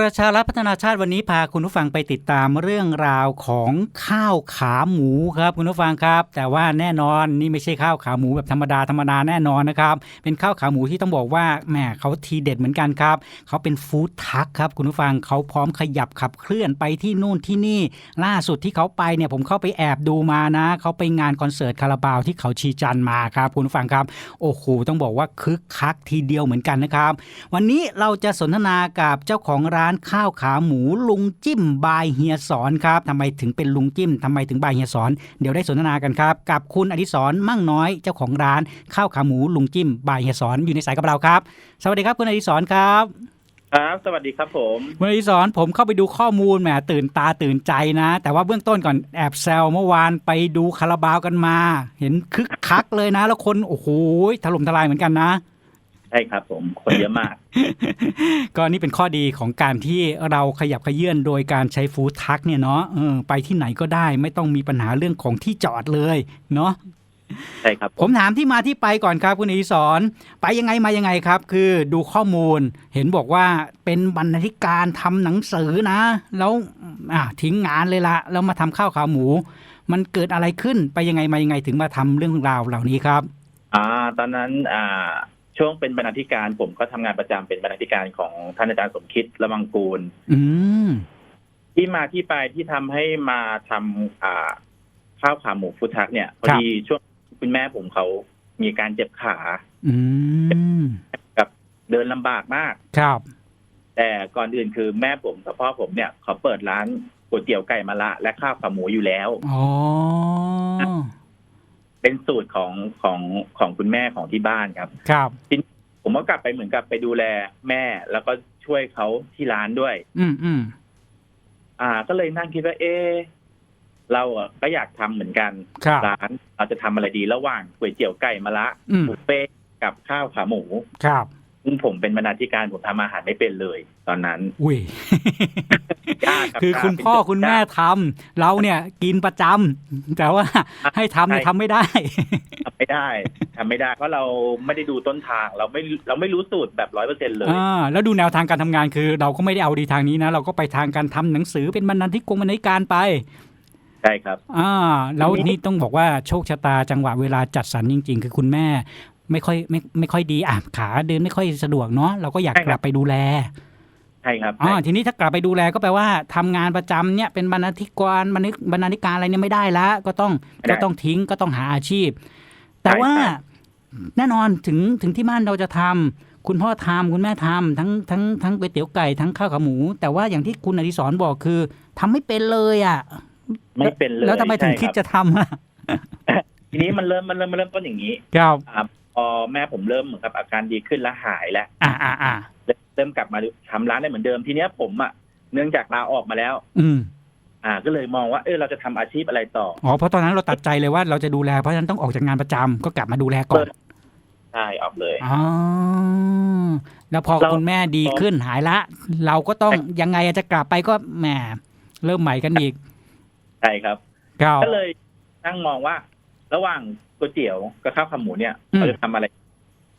ประชารัฐพัฒนาชาติวันนี้พาคุณผู้ฟังไปติดตามเรื่องราวของข้าวขาหมูครับคุณผู้ฟังครับ แต่ว่าแน่นอนนี่ไม่ใช่ข้าวขาหมูแบบธรรมดาธรรมดาแน่นอนนะครับเป็นข้าวขาหมูที่ต้องบอกว่าแหมเขาทีเด็ดเหมือนกันครับเขาเป็นฟู้ดทักครับคุณผู้ฟังเขาพร้อมขยับขับเคลื่อนไปที่นู่นที่นี่ ล่าสุดที่เขาไปเนี่ยผมเข้าไปแอบดูมานะเขาไปงานคอนเสิร์ตคาราบาวที่เขาชีจันมาครับคุณผู้ฟังครับโอ้โหต้องบอกว่าคึกคักทีเดียวเหมือนกันนะครับวันนี้เราจะสนทนากับเจ้าของร้านข้าวขาหมูลุงจิ้มบายเฮียสอนครับทำไมถึงเป็นลุงจิ้มทำไมถึงบายเฮียสอน เดี๋ยวได้สนทนากันครับ กับคุณอดิศรมั่งน้อยเจ้าของร้านข้าวขาหมูลุงจิ้มบายเฮียสอนอยู่ในสายกับเราครับ สวัสดีครับคุณอดิศรครับครับ สวัสดีครับผมคุณอดิศรผมเข้าไปดูข้อมูลแหมตื่นตาตื่นใจนะ แต่ว่าเบื้องต้นก่อนแอบแซวเมื่อวานไปดูคาราบาวกันมา เห็นคึกคักเลยนะ แล้วคนโอ้โหถล่มทลายเหมือนกันนะใช่ครับผมคนเยอะมาก ก็นี่เป็นข้อดีของการที่เราขยับขยื่นโดยการใช้ฟู้ดทักเนี่ยเนาะเออไปที่ไหนก็ได้ไม่ต้องมีปัญหาเรื่องของที่จอดเลยเนาะใช่ครับ ผมถามที่มาที่ไปก่อนครับคุณอดิศรไปยังไงมายังไงครับ คือดูข้อมูล เห็นบอกว่าเป็นบรรณาธิการทำหนังสือนะ แล้วอะทิ้งงานเลยละแล้วมาทำข้าวขาหมู มันเกิดอะไรขึ้นไปยังไงมายังไงถึงมาทำเรื่องราวเหล่านี้ครับ อ่า ตอนนั้นอ่า ช่วงเป็นบรรณาธิการผมก็ทำงานประจำเป็นบรรณาธิการของท่านอาจารย์สมคิดระวังกูล อืมที่มาที่ไปที่ทำให้มาทำอ่าข้าวขาหมูฟุตทักเนี่ยพอดีช่วงคุณแม่ผมเขามีการเจ็บขาอืมกับเดินลำบากมากครับ แต่ก่อนอื่นคือแม่ผมกับพ่อผมเนี่ยเขาเปิดร้านก๋วยเตี๋ยวไก่มะละและข้าวขาหมูอยู่แล้วอ๋อ เป็นสูตรของของของคุณแม่ของที่บ้านครับ ครับผมก็กลับไปเหมือนกับไปดูแลแม่ แล้วก็ช่วยเขาที่ร้านด้วย อืมอืมอ่า ก็เลยนั่งคิดว่าเอะเราอะก็อยากทำเหมือนกันครับร้านเราจะทำอะไรดีระหว่างก๋วยเตี๋ยวไก่มะละอืมบุฟเฟ่ต์กับข้าวขาหมูครับ ซึ่งผมเป็นบรรณาธิการผมทำอาหารไม่เป็นเลย ตอนนั้น อุ้ยยากรับคือคุณยากพ่อเป็นคุณแม่ยากทำเราเนี่ยกินประจำแต่ว่าให้ทำเนี่ยใช่ทำไม่ได้ ทำไม่ได้ทำไม่ได้ เพราะเราไม่ได้ดูต้นทางเราไม่เราไม่รู้สูตรแบบร้อยเปอร์เซ็นเลย อ่าแล้วดูแนวทางการทำงานคือ เราก็ไม่ได้เอาดีทางนี้นะ เราก็ไปทางการทำหนังสือเป็นบรรณาธิกงบรรณาธิการไป ใช่ครับ อ่าแล้วทีนี้นี่ต้องบอกว่าโชคชะตาจังหวะเวลาจัดสรรจริง ๆ คือคุณแม่ ไม่ค่อยไม่ไม่ค่อยดีอะขาเดินไม่ค่อยสะดวกเนาะเราก็อยากกลับไปดูแลใช่ครับอ๋อทีนี้ถ้ากลับไปดูแลก็แปลว่าทำงานประจำเนี่ยเป็นบรรณาธิการบรรณาบรรณาธิการอะไรเนี่ยไม่ได้ละก็ต้องไม่ได้ก็ต้องทิ้งก็ต้องหาอาชีพ แต่ว่าใช่แน่นอนถึงถึงที่บ้านเราจะทำคุณพ่อทำคุณแม่ทำทั้งทั้งทั้งก๋วยเตี๋ยวไก่ทั้งข้าวขาหมู แต่ว่าอย่างที่คุณอดิศรบอกคือทำไม่เป็นเลยอะไม่เป็นเลยแล้วทำไมถึงใช่คิดรับจะทำอะทีนี้มันเริ่มมันเริ่มมันเริ่มต้นอย่างนี้ครับอ่า พอแม่ผมเริ่มเหมือนกับอาการดีขึ้นและหายแล้วอ่าอ่าอ่าเริ่มกลับมาทำร้านได้เหมือนเดิมทีเนี้ยผมอะเนื่องจากลาออกมาแล้ว อืม อ่า ก็เลยมองว่าเออเราจะทำอาชีพอะไรต่ออ๋อเพราะตอนนั้นเราตัดใจเลยว่าเราจะดูแลเพราะฉะนั้นต้องออกจากงานประจำก็กลับมาดูแลก่อนใช่ออกเลยอ๋อแล้วพอเราคุณแม่ดีขึ้นหายละ เราก็ต้องยังไงจะกลับไปก็แหมเริ่มใหม่กันอีกใช่ครับก็ก็เลยนั่งมองว่า ระหว่าง ก๋วยเตี๋ยวกับข้าวขาหมูเนี่ยอืมเราจะทำอะไร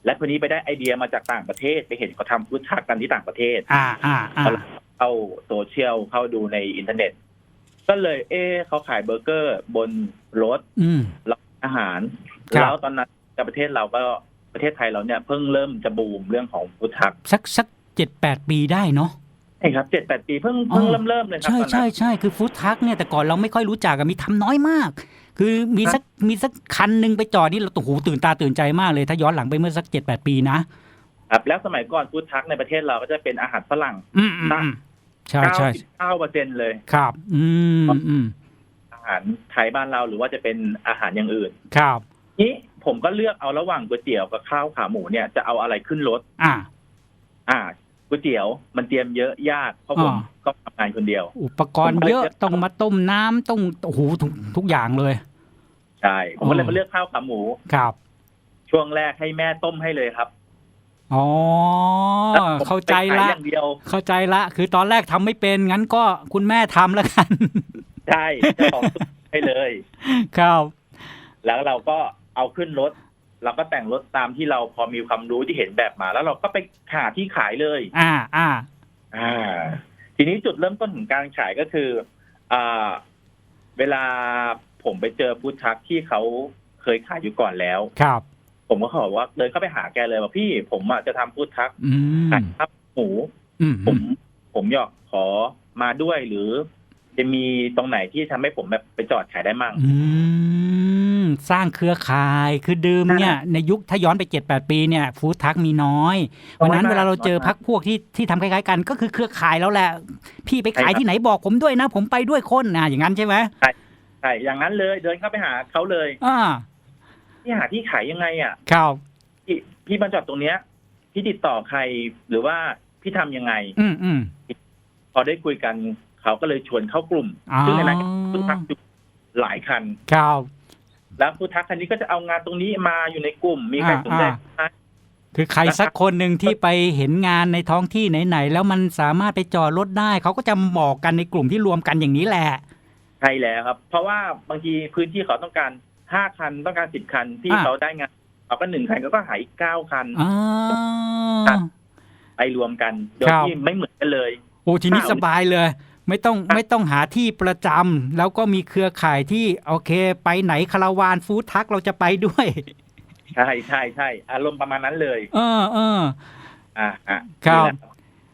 และคนนี้ไปได้ไอเดียมาจากต่างประเทศไปเห็นเขาทำฟู้ดทักกันที่ต่างประเทศอ่าอ่าอ่าเข้าโซเชียลเข้าดูในอินเทอร์เน็ต ก็เลย เอ๊ะเขาขายเบอร์เกอร์บนรถอืมอาหารครับแล้วตอนนั้นในประเทศเราก็ประเทศไทยเราเนี่ยเพิ่งเริ่มจะบูมเรื่องของฟู้ดทักสักสักเจ็ดแปดปีได้เนาะใช่ครับเจ็ดแปดปีเพิ่งเพิ่งอ๋อเริ่มเริ่มเลยครับใช่ตอนนั้นใช่ใช่คือฟู้ดทักเนี่ยแต่ก่อนเราไม่ค่อยรู้จักอะมีทำน้อยมาก คือมีสักมีสักคันหนึ่งไปจอดนี่เราโอ้โหตื่นตาตื่นใจมากเลย ถ้าย้อนหลังไปเมื่อสักเจ็ดแปดปีนะครับแล้วสมัยก่อนฟู้ดทักในประเทศเราก็จะเป็นอาหารฝรั่งอืมอืมอืมใช่เก้าใช่สิบเก้าเปอร์เซ็นเลย ครับ อืมอืมอาหารไทยบ้านเราหรือว่าจะเป็นอาหารอย่างอื่น ครับนี้ผมก็เลือกเอาระหว่างก๋วยเตี๋ยวกับข้าวขาหมูเนี่ยจะเอาอะไรขึ้นรถ อ่า อ่า ก๋วยเตี๋ยวมันเตรียมเยอะยากเพราะผมอ่าก็ทำงานคนเดียว อุปกรณ์เยอะต้องมาต้มน้ำต้องโอ้โหทุกทุกอย่างเลยใช่ผมก็เลยอ๋อมาเลือกข้าวขาหมูครับ ช่วงแรกให้แม่ต้มให้เลยครับอ๋อแล้วผมเข้าใจไปขยละอย่างเดียวเข้าใจละ คือตอนแรกทำไม่เป็นงั้นก็คุณแม่ทำแล้วกัน ใช่เจ้าของสูตรให้เลย ครับ แล้วเราก็เอาขึ้นรถ เราก็แต่งรถตามที่เราพอมีความรู้ที่เห็นแบบมา แล้วเราก็ไปหาที่ขายเลย อ่าอ่า อ่า ทีนี้จุดเริ่มต้นของการขายก็คืออ่าเวลาผมไปเจอฟู้ดทรัคที่เขาเคยขายอยู่ก่อนแล้ว ครับ ผมก็ขอว่าเดินเข้าไปหาแกเลยว่าพี่ผมอะจะทำฟู้ดทรัคอืมขายข้าวหมู อืมผม ผมอยากขอมาด้วยหรือ จะมีตรงไหนที่ทำให้ผมแบบไปจอดขายได้มั่ง อืม สร้างเครือข่ายคือเดิมเนี่ยในยุคถ้าย้อนไปเจ็ดแปดปีเนี่ยฟู้ดทักมีน้อยเพราะฉะนั้นน้อยมากเวลาเราเจอน้อยมากพักพวกที่ที่ทำคล้ายๆกันก็คือเครือข่ายแล้วแหละ พี่ไปขายใช่ครับที่ไหนบอกผมด้วยนะ ผมไปด้วยคนนะอย่างนั้นใช่ไหมใช่อย่างนั้นเลยเดินเข้าไปหาเขาเลยอ่าพี่หาที่ขายยังไงอะครับพี่พี่มาจอดตรงเนี้ย พี่ติดต่อใครหรือว่าพี่ทำยังไง อืมอืมพอได้คุยกันเขาก็เลยชวนเข้ากลุ่มอ๋อซึ่งในนั้นฟู้ดทักอยู่หลายคันครับ แล้วฟู้ดทักคันนี้ก็จะเอางานตรงนี้มาอยู่ในกลุ่ม มีใครอ่าสนใจอ่าไหมคือใครสักคนหนึ่งที่ไปเห็นงานในท้องที่ไหนๆแล้วมันสามารถไปจอดรถได้ เขาก็จะบอกกันในกลุ่มที่รวมกันอย่างนี้แหละใช่แล้วครับ เพราะว่าบางทีพื้นที่เขาต้องการห้าคันต้องการสิบคันที่อ่าเขาได้งานเขาก็หนึ่งคันเขาก็หายอีกเก้าคันอ่าครับไปรวมกันโดยครับที่ไม่เหมือนกันเลย โอ้ทีนี้อ้าวสบายเลย ไม่ต้องครับไม่ต้องหาที่ประจำแล้วก็มีเครือข่ายที่โอเค ไปไหนคาราวานฟู้ดทักเราจะไปด้วย ใช่ใช่ใช่อารมณ์ประมาณนั้นเลย เออเอออ่าอะครับนี่แหละ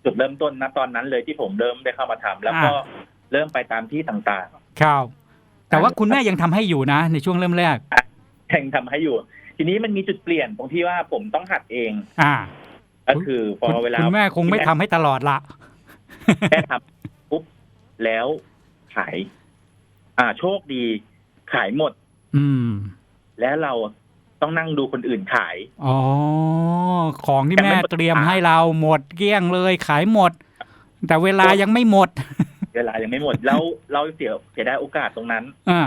จุดเริ่มต้นนะตอนนั้นเลยที่ผมเริ่มได้เข้ามาทำแล้วก็อ่าเริ่มไปตามที่ต่างครับ แต่ว่าคุณแม่ยังทำให้อยู่นะ ในช่วงเริ่มแรกๆแข่งทำให้อยู่ ทีนี้มันมีจุดเปลี่ยนตรงที่ว่าผมต้องหัดเอง อ่า ก็คือพอคุณเวลาคุณแม่คงไม่ทำให้ตลอดละแค่ทำปุ๊บ แล้วขาย อ่า โชคดี ขายหมด อืม แล้วเราต้องนั่งดูคนอื่นขาย อ๋อ ของที่ยังแม่ไม่หมดเตรียมให้เราหมดเกลี้ยงเลย ขายหมด แต่เวลายังไม่หมด เวลายังไม่หมด แล้วเราเสียเสียได้โอกาสตรงนั้น อ่า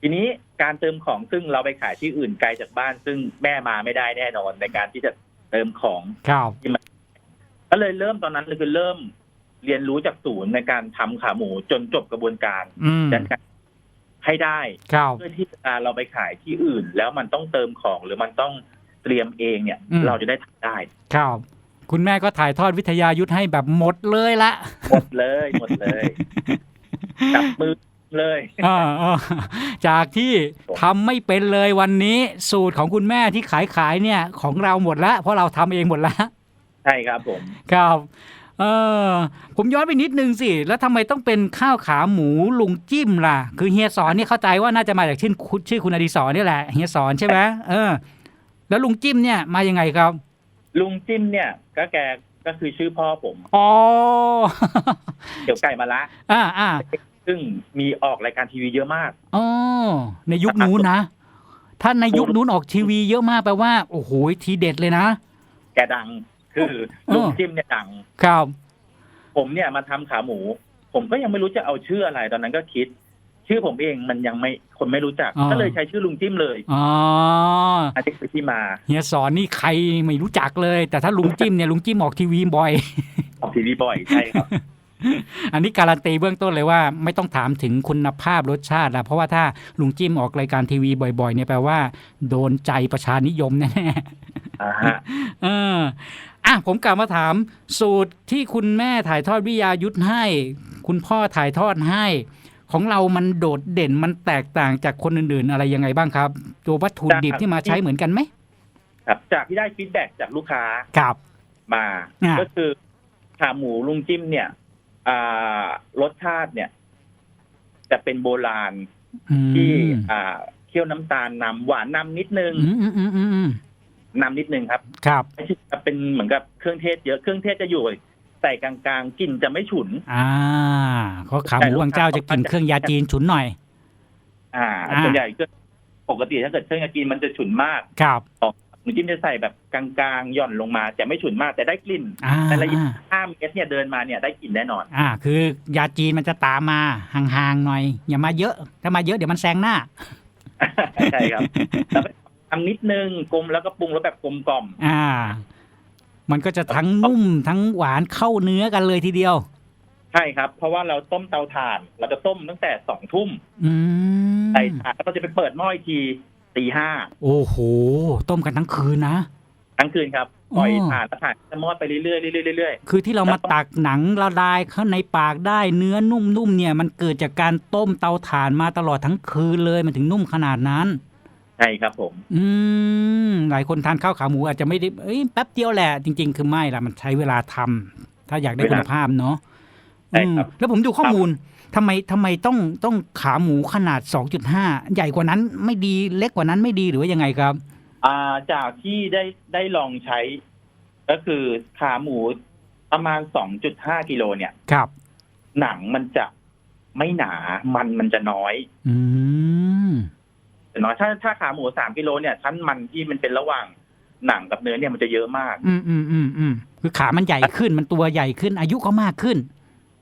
ทีนี้การเติมของซึ่งเราไปขายที่อื่นไกลจากบ้าน ซึ่งแม่มาไม่ได้แน่นอนในการที่จะเติมของครับก็เลยเริ่มตอนนั้นเลยคือเริ่ม เรียนรู้จากศูนย์ในการทำขาหมูจนจบกระบวนการอืมดังนั้นให้ได้ครับเพื่อที่เวลาเราไปขายที่อื่น แล้วมันต้องเติมของหรือมันต้องเตรียมเองเนี่ยอืมเราจะได้ทำได้ ครับ คุณแม่ก็ถ่ายทอดวิทยายุทธให้แบบหมดเลยละหมดเลยหมดเลยจับมือเลยอ่าอ่าจากที่ทำไม่เป็นเลยวันนี้สูตรของคุณแม่ที่ขายขายเนี่ย ของเราหมดละเพราะเราทำเองหมดละใช่ครับผม ครับ เออ ผมย้อนไปนิดนึงสิ แล้วทำไมต้องเป็นข้าวขาหมูลุงจิ้มล่ะ คือเฮียสอนนี่เข้าใจว่าน่าจะมาจากชื่อคุณชื่อคุณอดิศรนี่แหละเฮียสอนใช่ไหมเออ แล้วลุงจิ้มเนี่ยมายังไงครับ ลุงจิ้มเนี่ย ก็แกก็คือชื่อพ่อผมอ๋อเดี๋ยวไก่มาละ อ่าอ่าซึ่งมีออกรายการทีวีเยอะมากอ๋อในยุคนู้นนะถ้าในยุคนู้นออกทีวีเยอะมากแปลว่า โอ้โหทีเด็ดเลยนะ แกดัง คือเออลุงจิ้มเนี่ยดัง ครับ ผมเนี่ยมาทำขาหมู ผมก็ยังไม่รู้จะเอาชื่ออะไรตอนนั้นก็คิด ชื่อผมเองมันยังไม่คนไม่รู้จัก ก็เลยใช้ชื่อลุงจิ้มเลยอ๋ออันนี้คือที่มาเฮียสอนนี่ใครไม่รู้จักเลย แต่ถ้าลุงจิ้มเนี่ยลุงจิ้มออกทีวีบ่อย ออกทีวีบ่อยใช่ครับอันนี้การันตีเบื้องต้นเลยว่าไม่ต้องถามถึงคุณภาพรสชาติละเพราะว่าถ้าลุงจิ้มออกรายการทีวีบ่อยๆเนี่ยแปลว่า โดนใจประชานิยมแน่อ่าฮะๆเออ อะผมกลับมาถามสูตรที่คุณแม่ถ่ายทอดวิทยายุทธให้ คุณพ่อถ่ายทอดให้ ของเรามันโดดเด่นมันแตกต่างจากคนอื่น ๆ อะไรยังไงบ้างครับ ตัววัตถุดิบที่มาใช้เหมือนกันไหมครับ จากที่ได้ฟีดแบ็กจากลูกค้าครับมาอ่าก็คือขาหมูลุงจิ้มเนี่ยอ่ารสชาติเนี่ย จะเป็นโบราณอืมที่อ่าเคี่ยวน้ำตาลนำหวานนำนิดนึง อืมอืมอืมอืมอืมนำนิดนึงครับครับไม่ใช่จะเป็นเหมือนกับเครื่องเทศเยอะเครื่องเทศจะอยู่ใส่กลางๆกลิ่นจะไม่ฉุน อ่าเพราะขาหมูบางเจ้าจะกินเครื่องยาจีนฉุนหน่อยอ่าอ่าส่วนใหญ่ก็ปกติถ้าเกิดเครื่องยาจีนมันจะฉุนมากครับหมูจิ้มจะใส่แบบกลางๆหย่อนลงมาแต่ไม่ฉุนมากแต่ได้กลิ่นอ่าในระยะ5เมตรเนี่ยเดินมาเนี่ยได้กลิ่นแน่นอน อ่า คือยาจีนมันจะตามมาห่างๆหน่อย อย่ามาเยอะ ถ้ามาเยอะเดี๋ยวมันแซงหน้าใช่ครับแล้วก็ ทำนิดนึงกลมแล้วก็ปรุงแล้วแบบกลมกล่อม อ่า มันก็จะทั้งนุ่มทั้งหวานเข้าเนื้อกันเลยทีเดียว ใช่ครับ เพราะว่าเราต้มเตาถ่าน เราจะต้มตั้งแต่สองทุ่มอืมใส่ถ่านแล้วเราจะไปเปิดหม้ออีกทีตีห้าโอ้โห ต้มกันทั้งคืนนะทั้งคืนครับปล่อยอ๋อถ่านแล้วถ่านจะมอดไปเรื่อยๆเรื่อยๆเรื่อยคือที่เรามาตักหนังละลายเข้าในปากได้เนื้อนุ่มๆเนี่ย มันเกิดจากการต้มเตาถ่านมาตลอดทั้งคืนเลยมันถึงนุ่มขนาดนั้นๆใช่ครับผม อืมหลายคนทานข้าวขาหมูอาจจะไม่ได้เอ้ยแป๊บเดียวแหละ จริง ๆ คือไม่ละมันใช้เวลาทำถ้าอยากได้คุณภาพเนาะใช่ครับอืมแล้วผมดูข้อมูลทำไมทำไมต้องต้องขาหมูขนาด 2.5 ใหญ่กว่านั้นไม่ดีเล็กกว่านั้นไม่ดีหรือว่ายังไงครับ อ่าจากที่ได้ได้ลองใช้ ก็คือขาหมูประมาณ 2.5กิโลเนี่ยครับ หนังมันจะไม่หนามันมันจะน้อย อื มจะน้อยถ้าถ้าขาหมู3กิโลเนี่ยชั้นมันที่มันเป็นระหว่างหนังกับเนื้อเนี่ยมันจะเยอะมาก อืมอืมอืมอืมคือขามันใหญ่ขึ้นมันตัวใหญ่ขึ้น อายุก็มากขึ้น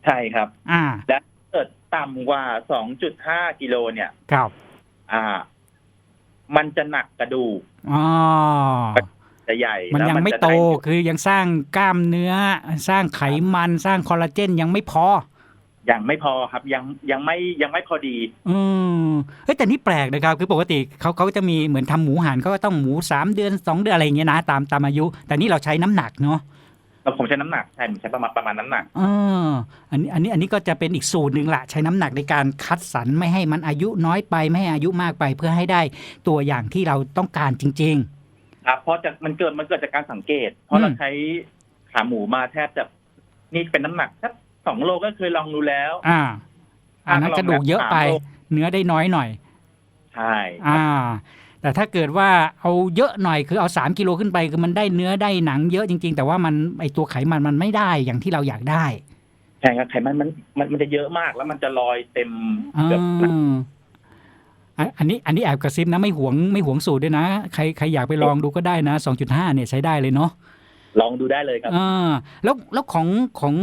ใช่ครับ อ่า และเกิดต่ำกว่า2.5กิโลเนี่ย ครับ อ่า มันจะหนักกระดูกอ๋อจะใหญ่มันแล้วยังไม่จะโตด้คือยังสร้างกล้ามเนื้อ สร้างไขมันสร้างคอลลาเจนยังไม่พอ ยังไม่พอครับยังยังไม่ยังไม่พอดี อืมเฮ้ยแต่นี่แปลกนะครับคือปกติเขาเขาจะมีเหมือนทำหมูหันเขาก็ต้องหมูสามเดือนสองเดือนอะไรอย่างเงี้ยนะตามตามอายุ แต่นี่เราใช้น้ำหนักเนาะแล้วผมใช้น้ำหนักใช่ผมใช้ประมาณประมาณน้ำหนักเอออันนี้อันนี้อันนี้ก็จะเป็นอีกสูตรหนึ่งละใช้น้ำหนักในการคัดสรรไม่ให้มันอายุน้อยไปไม่ให้อายุมากไปเพื่อให้ได้ตัวอย่างที่เราต้องการจริงครับ เพราะจากมันเกิดมันเกิดจากการสังเกต เพราะเราอืมใช้ขาหมูมาแทบจะนี่เป็นน้ำหนักสัก สองโลก็เคยลองดูแล้วๆอ่า อันนั้นกระดูกเยอะไป เนื้อได้น้อยหน่อย ใช่ อ่า แต่ถ้าเกิดว่าเอาเยอะหน่อยคือเอา3กิโลขึ้นไปคือมันได้เนื้อได้หนังเยอะจริง ๆ แต่ว่ามันไอตัวไขมันมันไม่ได้อย่างที่เราอยากได้ใช่ครับไขมันมันมันมันจะเยอะมากแล้วมันจะลอยเต็มอ่แบบาอันอันนี้อันนี้แอบกระซิบนะไม่หวงไม่หวงสูตรด้วยนะ ใครใครอยากไปลองดูก็ได้นะ2.5เนี่ยใช้ได้เลยเนาะ ลองดูได้เลยครับอ่าแล้วแล้วของของ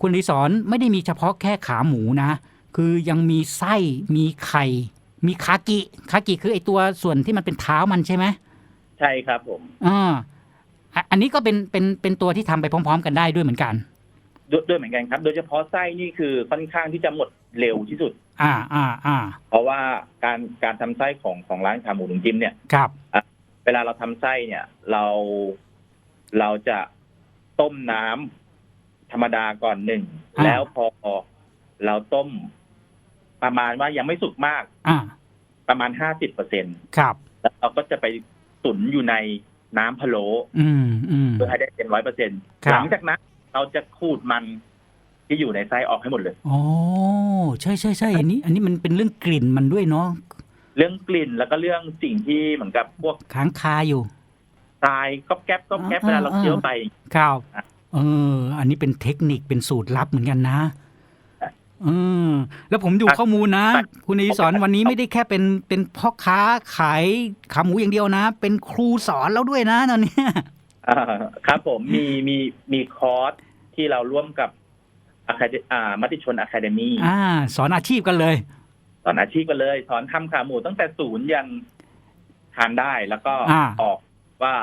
คุณรีสอนไม่ได้มีเฉพาะแค่ขาหมูนะ คือยังมีไส้มีไข่ มีคากิคากิคือไอตัวส่วนที่มันเป็นเท้ามันใช่ไหมใช่ครับผมอ่าอะอันนี้ก็เป็นเป็นเป็นตัวที่ทำไปพร้อม ๆ กันได้ด้วยเหมือนกันด้วยด้วยเหมือนกันครับ โดยเฉพาะไส้นี่คือค่อนข้างที่จะหมดเร็วที่สุด อ่าอ่าอ่า เพราะว่าการการทำไส้ของของร้านขาหมูลุงจิมเนี่ยครับเวลาเราทำไส้เนี่ย เรา เราจะต้มน้ำธรรมดาก่อนหนึ่ง อ่า แล้วพอเราต้ม ประมาณว่ายังไม่สุกมากอ่าประมาณห้าสิบเปอร์เซ็นครับ แล้วเราก็จะไปตุ๋นอยู่ในน้ำพะโล้อืมอืม เพื่อให้ได้เต็มร้อยเปอร์เซ็นครับ หลังจากนั้นเราจะขูดมันที่อยู่ในไส้ออกให้หมดเลยโอ้ใช่ใช่ใช่อันนี้ อันนี้มันเป็นเรื่องกลิ่นมันด้วยเนาะเรื่องกลิ่นแล้วก็เรื่องสิ่งที่เหมือนกับพวกค้างคาอยู่ ทรายก๊อบแก๊บก๊อบแก๊บอ่าเวลาเราอ่าเคี้ยวไปครับอะเออ อันนี้เป็นเทคนิคเป็นสูตรลับเหมือนกันนะเออแล้วผมดูอะข้อมูลนะอะคุณอดิสอนวันนี้ไม่ได้แค่เป็นเป็นพ่อค้าขายขาหมูอย่างเดียวนะ เป็นครูสอนแล้วด้วยนะตอนเนี้ยอ่าครับผมมีมีมีคอร์สที่เราร่วมกับอาคาอ่ามติชนอะคาเดมีอ่า สอนอาชีพกันเลย สอนอาชีพกันเลย สอนทำขาหมูตั้งแต่ศูนย์ยันทานได้แล้วก็อ่าออก ว่า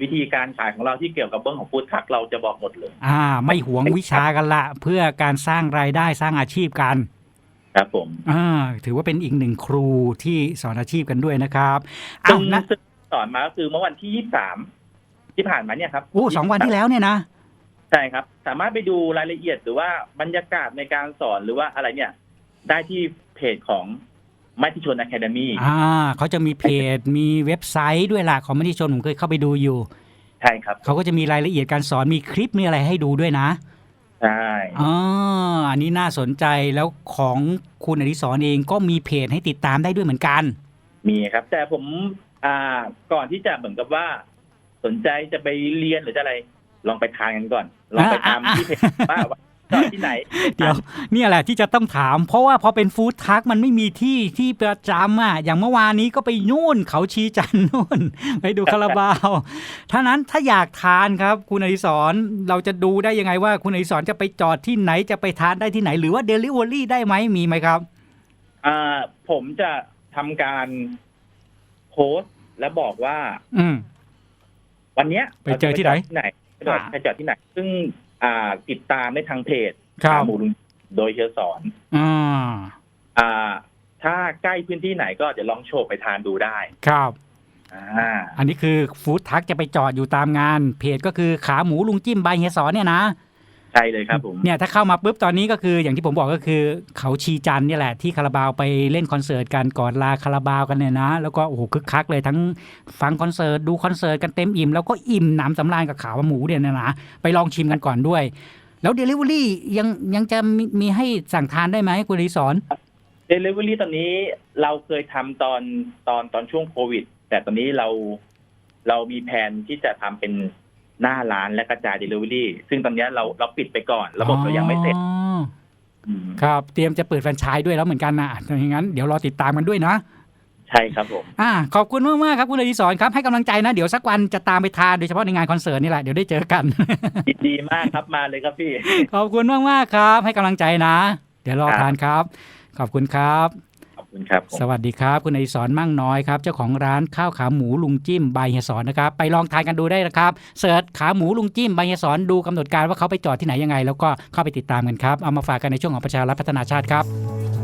วิธีการขายของเราที่เกี่ยวกับเบื้องของฟู้ดทักเราจะบอกหมดเลย อ่า ไม่หวงวิชากันละเพื่อการสร้างรายได้สร้างอาชีพกัน ครับผมอ่าถือว่าเป็นอีกหนึ่งครูที่สอนอาชีพกันด้วยนะครับอ้าซึ่วงนะซึ่งสอนมาก็คือเมื่อวันที่ยี่สามที่ผ่านมาเนี่ยครับโอ้สองวันที่แล้วเนี่ยนะใช่ครับ สามารถไปดูรายละเอียดหรือว่าบรรยากาศในการสอนหรือว่าอะไรเนี่ย ได้ที่เพจของ มติชนอะคาเดมีอ่าเขาจะมีเพจมีเว็บไซต์ด้วยล่ะของมติชนผมเคยเข้าไปดูอยู่ ใช่ครับ เขาก็จะมีรายละเอียดการสอนมีคลิปมีอะไรให้ดูด้วยนะ ใช่อ๋ออันนี้น่าสนใจแล้วของคุณอดิศรเองก็มีเพจให้ติดตามได้ด้วยเหมือนกัน มีครับ แต่ผมอ่าก่อนที่จะเหมือนกับว่า สนใจจะไปเรียนหรือจะอะไร ลองไปทานกันก่อน ลองไปตามอ่าที่เพจว่าว่า จอดที่ไหนเดี๋ยวเนี่ยแหละที่จะต้องถาม เพราะว่าพอเป็นฟู้ดทักมันไม่มีที่ที่ประจำอะอย่างเมื่อวานนี้ก็ไปนู่นเขาชีจันทร์นู่นไปดูคาราบาวท่านั้นถ้าอยากทานครับ คุณอดิศรเราจะดูได้ยังไงว่าคุณอดิศรจะไปจอดที่ไหนจะไปทานได้ที่ไหน หรือว่าเดลิเวอรี่ได้ไหมมีไหมครับอ่าผมจะทำการโพสต์และบอกว่า อืมวันเนี้ยไปเจอที่ไหนที่ไหนไปจอดอ่าไปจอดที่ไหน ซึ่ง อ่าติดตามได้ทางเพจครับ ขาหมูลุงโดยเชียร์สอน อ่าอ่า ถ้าใกล้พื้นที่ไหนก็จะลองโชว์ไปทานดูได้ครับ อ่าอันนี้คือฟู้ดทักจะไปจอดอยู่ตามงาน เพจก็คือขาหมูลุงจิ้มใบเฮียสอนเนี่ยนะ ใช่เลยครับผมเนี่ยถ้าเข้ามาปุ๊บตอนนี้ก็คืออย่างที่ผมบอกก็คือเขาชีจันทร์เนี่ยแหละที่คาราบาวไปเล่นคอนเสิร์ตกันก่อนลาคาราบาวกันเนี่ยนะ แล้วก็โอ้โหคึกคักเลยทั้งฟังคอนเสิร์ตดูคอนเสิร์ตกันเต็มอิ่มแล้วก็อิ่มหนำสำราญกับขาหมูเนี่ยนะไปลองชิมกันก่อนด้วย แล้วเดลิเวอรี่ยังยังจะมีมีให้สั่งทานได้ไหมคุณอดิศรเดลิเวอรี่ตอนนี้เราเคยทำตอนตอนตอนช่วงโควิด แต่ตอนนี้เราเรามีแผนที่จะทำเป็น หน้าร้านและกระจายเดลิเวอรี่ซึ่งตอนนี้เราเราปิดไปก่อน ระบบเรายังไม่เสร็จอ๋อมครับเตรียมจะเปิดแฟรนไชส์ด้วยแล้วเหมือนกันนะอย่างนั้นเดี๋ยวรอติดตามกันด้วยนะใช่ครับผมอ่าขอบคุณมากมากๆครับคุณอดิศรครับให้กำลังใจนะ เดี๋ยวสักวันจะตามไปทานโดยเฉพาะในงานคอนเสิร์ตนี่แหละเดี๋ยวได้เจอกันยินดีมากครับมาเลยครับพี่ ขอบคุณมากมากๆครับ ให้กำลังใจนะ เดี๋ยวรอครับทานครับ ขอบคุณครับขอบ คุณครับ สวัสดีครับ คุณอดิศรมั่งน้อยครับ เจ้าของร้านข้าวขาหมูลุงจิ้มใบเฮียสอนนะครับ ไปลองทานกันดูได้นะครับเสิร์ชขาหมูลุงจิ้มใบเฮียสอนดูกำหนดการว่าเขาไปจอดที่ไหนยังไง แล้วก็เข้าไปติดตามกันครับ เอามาฝากกันในช่วงของประชารัฐพัฒนาชาติครับ